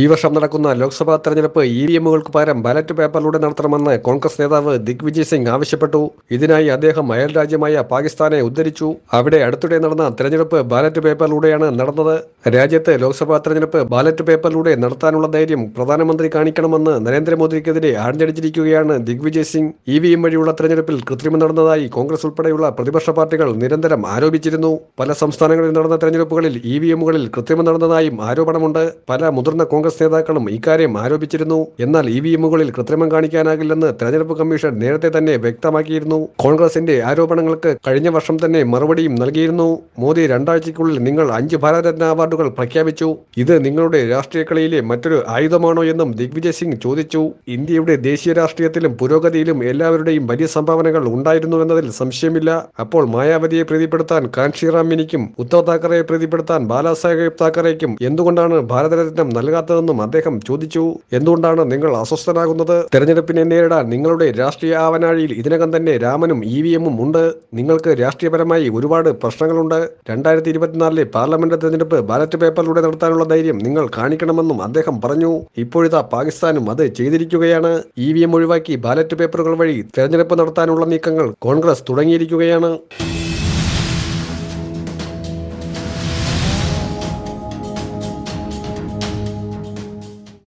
ഈ വർഷം നടക്കുന്ന ലോക്സഭാ തെരഞ്ഞെടുപ്പ് ഇ വി എമ്മുകൾക്ക് പകരം ബാലറ്റ് പേപ്പറിലൂടെ നടത്തണമെന്ന് കോൺഗ്രസ് നേതാവ് ദിഗ്വിജയ് സിംഗ് ആവശ്യപ്പെട്ടു. ഇതിനായി അദ്ദേഹം അയൽ രാജ്യമായ പാകിസ്ഥാനെ ഉദ്ധരിച്ചു. അവിടെ അടുത്തിടെ നടന്ന തെരഞ്ഞെടുപ്പ് ബാലറ്റ് പേപ്പറിലൂടെയാണ് നടന്നത്. രാജ്യത്ത് ലോക്സഭാ തെരഞ്ഞെടുപ്പ് ബാലറ്റ് പേപ്പറിലൂടെ നടത്താനുള്ള ധൈര്യം പ്രധാനമന്ത്രി കാണിക്കണമെന്ന് നരേന്ദ്രമോദിക്കെതിരെ ആഞ്ഞടിച്ചിരിക്കുകയാണ് Digvijay Singh. E V M വഴിയുള്ള തെരഞ്ഞെടുപ്പിൽ കൃത്രിമം നടന്നതായി കോൺഗ്രസ് ഉൾപ്പെടെയുള്ള പ്രതിപക്ഷ പാർട്ടികൾ നിരന്തരം ആരോപിച്ചിരുന്നു. പല സംസ്ഥാനങ്ങളിൽ നടന്ന തെരഞ്ഞെടുപ്പുകളിൽ ഇ വി എമ്മുകളിൽ കൃത്രിമം നടന്നതായും ആരോപണമുണ്ട്. പല മുതിർന്ന കോൺഗ്രസ് നേതാക്കളും ഇക്കാര്യം ആരോപിച്ചിരുന്നു. എന്നാൽ ഇ വി എമ്മുകളിൽ കൃത്രിമം കാണിക്കാനാകില്ലെന്ന് തെരഞ്ഞെടുപ്പ് കമ്മീഷൻ നേരത്തെ തന്നെ വ്യക്തമാക്കിയിരുന്നു. കോൺഗ്രസിന്റെ ആരോപണങ്ങൾക്ക് കഴിഞ്ഞ വർഷം തന്നെ മറുപടിയും നൽകിയിരുന്നു. മോദി രണ്ടാഴ്ചയ്ക്കുള്ളിൽ നിങ്ങൾ അഞ്ച് ഭാരതരത്ന അവാർഡുകൾ പ്രഖ്യാപിച്ചു. ഇത് നിങ്ങളുടെ രാഷ്ട്രീയ കളിയിലെ മറ്റൊരു ആയുധമാണോ എന്നും ദിഗ്വിജയ് സിംഗ് ചോദിച്ചു. ഇന്ത്യയുടെ ദേശീയ രാഷ്ട്രീയത്തിലും പുരോഗതിയിലും എല്ലാവരുടെയും വലിയ സംഭാവനകൾ ഉണ്ടായിരുന്നു എന്നതിൽ സംശയമില്ല. അപ്പോൾ മായാവതിയെ പ്രീതിപ്പെടുത്താൻ കാൻഷിറാം മിനിക്കും ഉദ്ധവ് താക്കറെയെ പ്രീതിപ്പെടുത്താൻ ബാലാസാഹേബ് താക്കറേക്കും എന്തുകൊണ്ടാണ് ഭാരതരത്നം നൽകാത്തതെന്നും അദ്ദേഹം ചോദിച്ചു. എന്തുകൊണ്ടാണ് നിങ്ങൾ അസ്വസ്ഥനാകുന്നത്? തെരഞ്ഞെടുപ്പിനെ നേരിടാൻ നിങ്ങളുടെ രാഷ്ട്രീയ ആവനാഴിയിൽ ഇതിനകം തന്നെ രാമനും ഇ വി എമ്മും ഉണ്ട്. നിങ്ങൾക്ക് രാഷ്ട്രീയപരമായി ഒരുപാട് പ്രശ്നങ്ങളുണ്ട്. രണ്ടായിരത്തി ഇരുപത്തിനാലിലെ പാർലമെന്റ് തെരഞ്ഞെടുപ്പ് ബാലറ്റ് പേപ്പറിലൂടെ നടത്താനുള്ള ധൈര്യം നിങ്ങൾ കാണിക്കണമെന്നും അദ്ദേഹം പറഞ്ഞു. ഇപ്പോഴിതാ പാകിസ്ഥാനും അത് ചെയ്തിരിക്കുകയാണ്. ഇ വി എം ഒഴിവാക്കി ബാലറ്റ് പേപ്പറുകൾ വഴി തെരഞ്ഞെടുപ്പ് നടത്താനുള്ള നീക്കങ്ങൾ കോൺഗ്രസ് തുടങ്ങിയിരിക്കുകയാണ്.